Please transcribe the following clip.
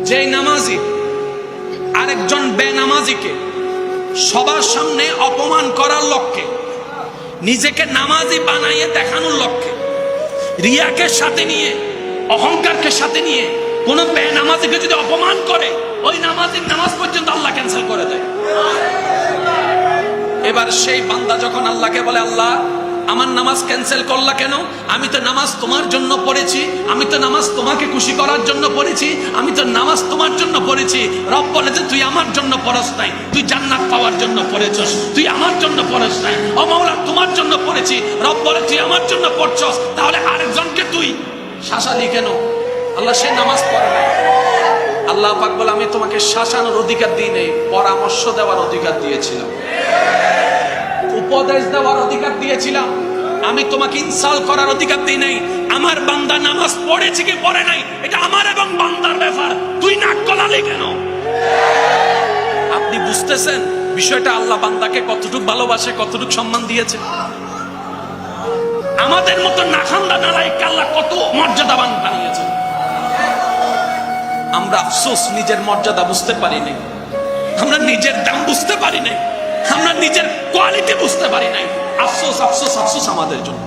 যে নামাজি আরেকজন বেনামাজিকে সবার সামনে অপমান করার লক্ষ্যে, নিজেকে নামাজি বানাইয়ে দেখানোর লক্ষ্যে, রিয়াকে সাথে নিয়ে, অহংকারকে সাথে নিয়ে কোন বেনামাজিকে যদি অপমান করে, ওই নামাজির নামাজ পর্যন্ত আল্লাহ ক্যান্সেল করে দেয়। এবার সেই বান্দা যখন আল্লাহকে বলে, আল্লাহ আমার নামাজ ক্যান্সেল করলা কেন? আমি তো নামাজ তোমার জন্য পড়েছি, আমি তো নামাজ তোমাকে খুশি করার জন্য পড়েছি, আমি তো নামাজ তোমার জন্য পড়েছি। রব বলে যে তুই আমার জন্য পড়স নাই, তুই জান্নাত পাওয়ার জন্য পড়েছস, তুই আমার জন্য পড়স নাই। ও মাওলা, তোমার জন্য পড়েছি, রব বলে তুই আমার জন্য পড়ছস, তাহলে আরেকজনকে তুই শাসালি কেন? আল্লাহ সে নামাজ পড়ে নাই। আল্লাহ পাক বলে, আমি তোমাকে শাসানোর অধিকার দিই নেই, পরামর্শ দেওয়ার অধিকার দিয়েছিলাম। উপদেশ দেওয়ার অধিকার দিয়েছিলাম। আমি তোমাকে ইনসাল করার অধিকার দিই নাই। আমার বান্দা নামাজ পড়েছে কি পড়ে নাই? এটা আমার এবং বান্দার ব্যাপার। তুই নাক গলালি কেন? আপনি বুঝতেছেন বিষয়টা আল্লাহ বান্দাকে কতটুকু ভালোবাসে, কতটুকু সম্মান দিয়েছে? আমাদের মতো নাখান্দা নালাইকে আল্লাহ কত মর্যাদা মর্যাদাবান বানিয়েছে আমরা আফসোস নিজের মর্যাদা বুঝতে পারি নাই আমরা নিজের দাম বুঝতে পারি নাই আমরা নিজের কোয়ালিটি বুঝতে পারি নাই। আফসোস আফসোস আফসোস আমাদের জন্য।